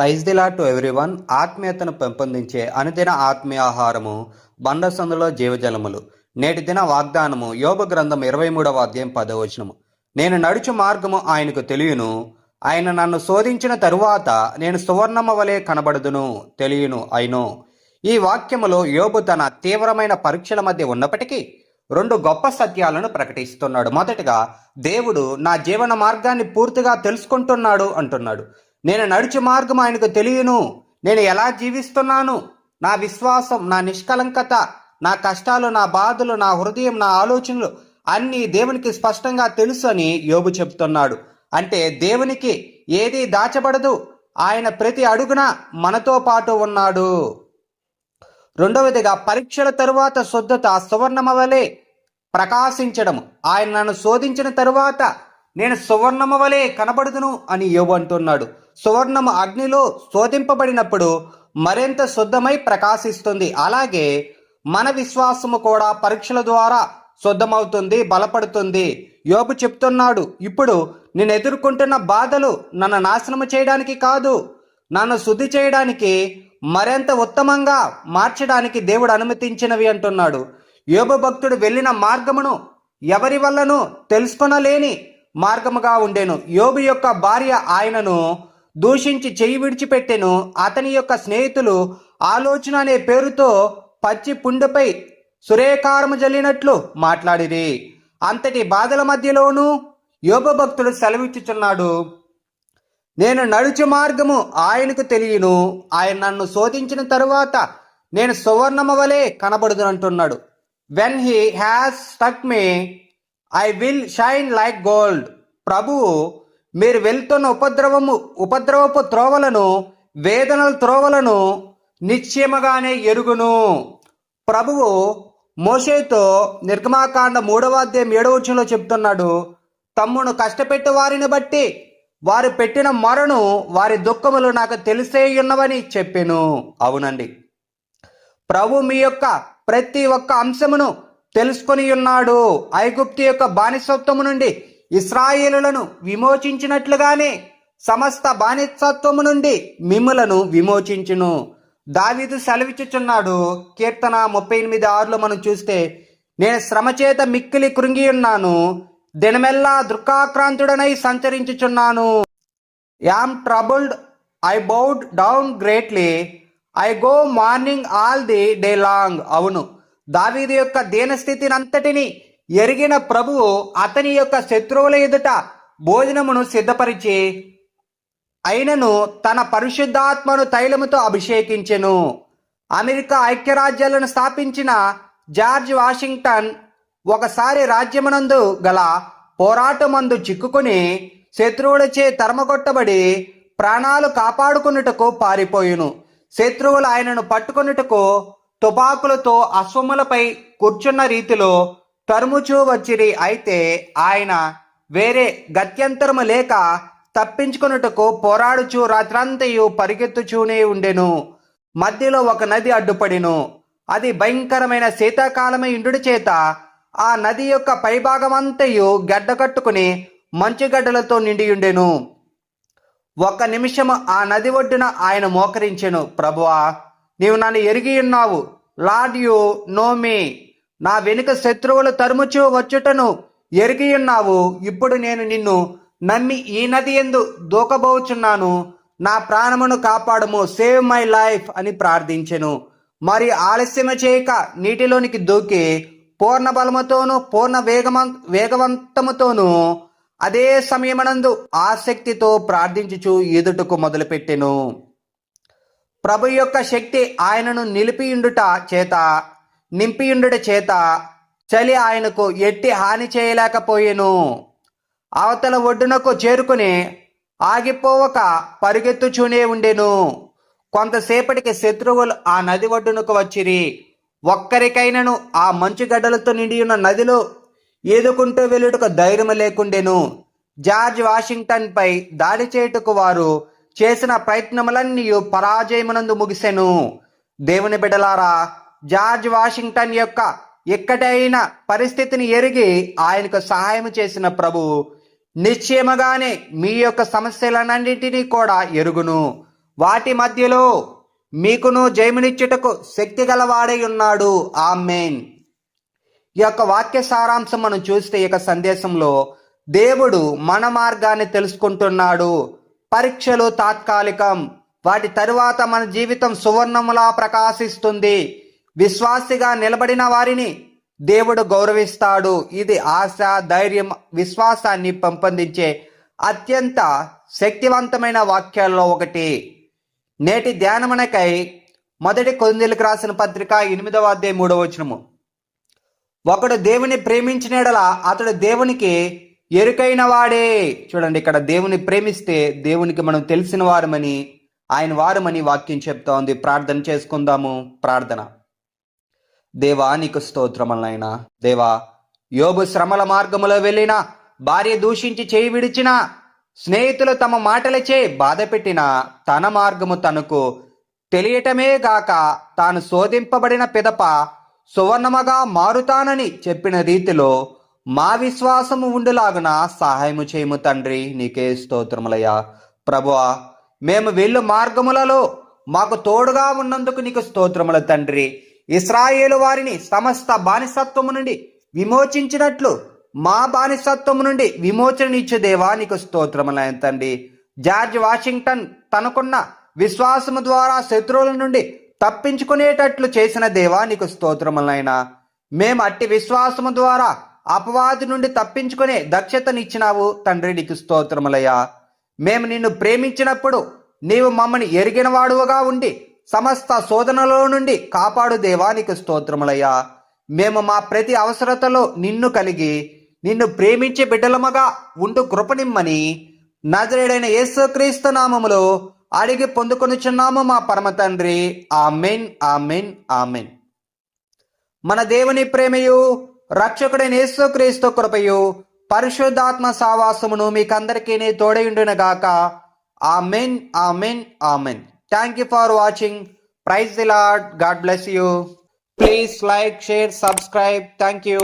Praise దిలా to everyone. ఆత్మీయతను పెంపొందించే అనుదిన ఆత్మీయ ఆహారము బండసందులో జీవజలములు. నేటి దిన వాగ్దానము యోగ గ్రంథం ఇరవై మూడవ అధ్యాయం పదవచనము నేను నడుచు మార్గము ఆయనకు తెలియను. ఆయన నన్ను శోధించిన తరువాత నేను సువర్ణమ వలె కనబడుదును తెలియను అయినో. ఈ వాక్యములో యోబు తన తీవ్రమైన పరీక్షల మధ్య ఉన్నప్పటికీ రెండు గొప్ప సత్యాలను ప్రకటిస్తున్నాడు. మొదటగా దేవుడు నా జీవన మార్గాన్ని పూర్తిగా తెలుసుకుంటున్నాడు అంటున్నాడు. నేను నడిచే మార్గం ఆయనకు తెలియను. నేను ఎలా జీవిస్తున్నాను? నా విశ్వాసం నా నిష్కలంకత నా కష్టాలు నా బాధలు నా హృదయం నా ఆలోచనలు అన్నీ దేవునికి స్పష్టంగా తెలుసు అని యోబు చెప్తున్నాడు. అంటే దేవునికి ఏది దాచబడదు. ఆయన ప్రతి అడుగున మనతో పాటు ఉన్నాడు. రెండవదిగా పరీక్షల తరువాత శుద్ధత సువర్ణమవలే ప్రకాశించడం. ఆయన నన్ను శోధించిన తరువాత నేను సువర్ణమ వలె కనబడుదును అని యోబు అంటున్నాడు. సువర్ణము అగ్నిలో శోధింపబడినప్పుడు మరింత శుద్ధమై ప్రకాశిస్తుంది. అలాగే మన విశ్వాసము కూడా పరీక్షల ద్వారా శుద్ధమవుతుంది బలపడుతుంది. యోబు చెప్తున్నాడు ఇప్పుడు నేను ఎదుర్కొంటున్న బాధలు నన్ను నాశనము చేయడానికి కాదు నన్ను శుద్ధి చేయడానికి మరింత ఉత్తమంగా మార్చడానికి దేవుడు అనుమతించినవి అంటున్నాడు. యోబు భక్తుడు వెళ్ళిన మార్గమును ఎవరి వల్లనూ తెలుసుకొనలేని మార్గముగా ఉండేను. యోబు యొక్క భార్య ఆయనను దూషించి చెయ్యి విడిచిపెట్టెను. అతని యొక్క స్నేహితులు ఆలోచన అనే పేరుతో పచ్చి పుండుపై సురేకారము జల్లినట్లు మాట్లాడిరి. అంతటి బాధల మధ్యలోనూ యోగ భక్తుడు సెలవిచ్చుచున్నాడు. నేను నడుచు మార్గము ఆయనకు తెలియను. ఆయన నన్ను శోధించిన తరువాత నేను సువర్ణమ వలె కనబడుదునంటున్నాడు. When he has stuck me I will shine like gold ప్రభువు మీరు వెళ్తున్న ఉపద్రవము ఉపద్రవపు త్రోవలను వేదనల త్రోవలను నిశ్చయముగానే ఎరుగును. ప్రభువు మోషేతో నిర్గమాకాండ మూడవ అధ్యాయం ఏడవ వచ్చంలో చెప్తున్నాడు తమ్మును కష్టపెట్టు వారిని బట్టి వారు పెట్టిన మొరను వారి దుఃఖములు నాకు తెలిసే ఉన్నవని చెప్పాను. అవునండి. ప్రభు మీ యొక్క ప్రతి ఒక్క అంశమును తెలుసుకొని ఉన్నాడు. ఐగుప్తి యొక్క బానిసత్వము నుండి ఇస్రాయేలులను విమోచించినట్లుగానే సమస్త బానిసత్వము నుండి మిమ్ములను విమోచించును. దావీదు సెలవిచ్చుచున్నాడు. కీర్తన ముప్పై ఎనిమిది ఆరులో మనం చూస్తే నేను శ్రమచేత మిక్కిలి కృంగి ఉన్నాను దినమెల్లా దుఃఖాక్రాంతుడనై సంచరించుచున్నాను. Am troubled I bowed down greatly I go mourning all the day long. అవును దావీదు యొక్క దీనస్థితిని అంతటిని ఎరిగిన ప్రభువు అతని యొక్క శత్రువుల ఎదుట భోజనమును సిద్ధపరిచి అయినను తన పరిశుద్ధాత్మను తైలముతో అభిషేకించెను. అమెరికా ఐక్యరాజ్యాలను స్థాపించిన జార్జ్ వాషింగ్టన్ ఒకసారి రాజ్యమునందు గల పోరాటమందు చిక్కుకుని శత్రువులచే తరమగొట్టబడి ప్రాణాలు కాపాడుకున్నటకు పారిపోయును. శత్రువులు ఆయనను పట్టుకున్నటకు తుపాకులతో అశ్వములపై కూర్చున్న రీతిలో తరుముచూ వచ్చిరి. అయితే ఆయన వేరే గత్యంతరము లేక తప్పించుకొనుటకు పోరాడుచు రాత్రంతయు పరిగెత్తుచూనే ఉండెను. మధ్యలో ఒక నది అడ్డుపడిను. అది భయంకరమైన శీతాకాలమై ఇండుడి చేత ఆ నది యొక్క పైభాగమంతయు గడ్డ కట్టుకుని మంచుగడ్డలతో నిండియుండెను. ఒక నిమిషము ఆ నది ఒడ్డున ఆయన మోకరించెను. ప్రభువా నీవు నన్ను ఎరిగి ఉన్నావు. Lord you know me. నా వెనుక శత్రువులు తరుముచు వచ్చుటను ఎరిగి ఉన్నావు ఇప్పుడు నేను నిన్ను నమ్మి ఈ నది ఎందు దూకబోచున్నాను. నా ప్రాణమును కాపాడము. సేవ్ మై లైఫ్ అని ప్రార్థించెను. మరి ఆలస్యము చేయక నీటిలోనికి దూకి పూర్ణ బలముతోనూ పూర్ణ వేగమ వేగవంతముతోనూ అదే సమయమనందు ఆసక్తితో ప్రార్థించుచు ఎదుటకు మొదలుపెట్టెను. ప్రభు యొక్క శక్తి ఆయనను నిలిపియుండుట చేత నింపియుండుట చేత చలి ఆయనకు ఎట్టి హాని చేయలేకపోయెను. అవతల ఒడ్డునకు చేరుకుని ఆగిపోవక పరిగెత్తుచూనే ఉండెను. కొంతసేపటికి శత్రువులు ఆ నది ఒడ్డునకు వచ్చిరి. ఒక్కరికైనను ఆ మంచుగడ్డలతో నిండి ఉన్న నదిలో ఈదుకుంటూ వెళ్ళుటకు ధైర్యం లేకుండెను. జార్జ్ వాషింగ్టన్పై దాడి చేయుటకు వారు చేసిన ప్రయత్నములన్నీ పరాజయమునందు ముగిసెను. దేవుని బిడలారా జార్జ్ వాషింగ్టన్ యొక్క ఎక్కడైన పరిస్థితిని ఎరిగి ఆయనకు సహాయం చేసిన ప్రభు నిశ్చయముగానే మీ యొక్క సమస్యలన్నింటినీ కూడా ఎరుగును. వాటి మధ్యలో మీకును జయమునిచ్చుటకు శక్తి గలవాడై ఉన్నాడు. ఆ మెయిన్ ఈ యొక్క వాక్య సారాంశం మనం చూస్తే ఈ యొక్క సందేశంలో దేవుడు మన మార్గాన్ని తెలుసుకుంటున్నాడు. పరీక్షలు తాత్కాలికం వాటి తరువాత మన జీవితం సువర్ణములా ప్రకాశిస్తుంది. విశ్వాసిగా నిలబడిన వారిని దేవుడు గౌరవిస్తాడు. ఇది ఆశ ధైర్యం విశ్వాసాన్ని పెంపొందించే అత్యంత శక్తివంతమైన వాక్యాల్లో ఒకటి. నేటి ధ్యానమునకై మొదటి కొందిలకు రాసిన పత్రిక ఎనిమిదవ అధ్యాయ మూడవ వచనము. ఒకడు దేవుని ప్రేమించినడలా అతడు దేవునికి ఎరుకైన వాడే. చూడండి ఇక్కడ దేవుని ప్రేమిస్తే దేవునికి మనం తెలిసిన వారమని ఆయన వారమని వాక్యం చెప్తోంది. ప్రార్థన చేసుకుందాము. ప్రార్థన. దేవా నీకు స్తోత్రములైనా దేవా యోబు శ్రమల మార్గములో వెళ్ళిన భార్య దూషించి చేయి విడిచిన స్నేహితులు తమ మాటలచే బాధ పెట్టినా తన మార్గము తనకు తెలియటమే గాక తాను శోధింపబడిన పిదప సువర్ణమగా మారుతానని చెప్పిన రీతిలో మా విశ్వాసము ఉండులాగున సహాయము చేయము తండ్రి నీకే స్తోత్రములయ్యా. ప్రభువా మేము వెళ్ళు మార్గములలో మాకు తోడుగా ఉన్నందుకు నీకు స్తోత్రముల తండ్రి. ఇస్రాయేలు వారిని సమస్త బానిసత్వము నుండి విమోచించినట్లు మా బానిసత్వము నుండి విమోచననిచ్చే దేవా నీకు స్తోత్రములైన తండ్రి. జార్జ్ వాషింగ్టన్ తనకున్న విశ్వాసము ద్వారా శత్రువుల నుండి తప్పించుకునేటట్లు చేసిన దేవా నీకు స్తోత్రములైనా మేము అట్టి విశ్వాసము ద్వారా అపవాది నుండి తప్పించుకునే దక్షతనిచ్చినావు తండ్రి నీకు స్తోత్రములయ్యా. మేము నిన్ను ప్రేమించినప్పుడు నీవు మమ్మల్ని ఎరిగినవాడుగా ఉండి సమస్త శోధనలో నుండి కాపాడు దేవానికి స్తోత్రములయ్యా. మేము మా ప్రతి అవసరతలో నిన్ను కలిగి నిన్ను ప్రేమించే బిడ్డలమగా ఉండు కృపనిమ్మని నజరేడైన యేసుక్రీస్తు నామములో అడిగి పొందుకొనిచున్నాము మా పరమ తండ్రి. ఆమెన్ ఆమెన్ ఆమెన్. మన దేవుని ప్రేమయు రక్షకుడైన యేసుక్రీస్తు కృపయు పరిశుద్ధాత్మ సావాసమును మీకందరికీ తోడయుండునగాక amen amen amen. Thank you for watching. Praise the Lord. God bless you. Please like, share, subscribe. Thank you.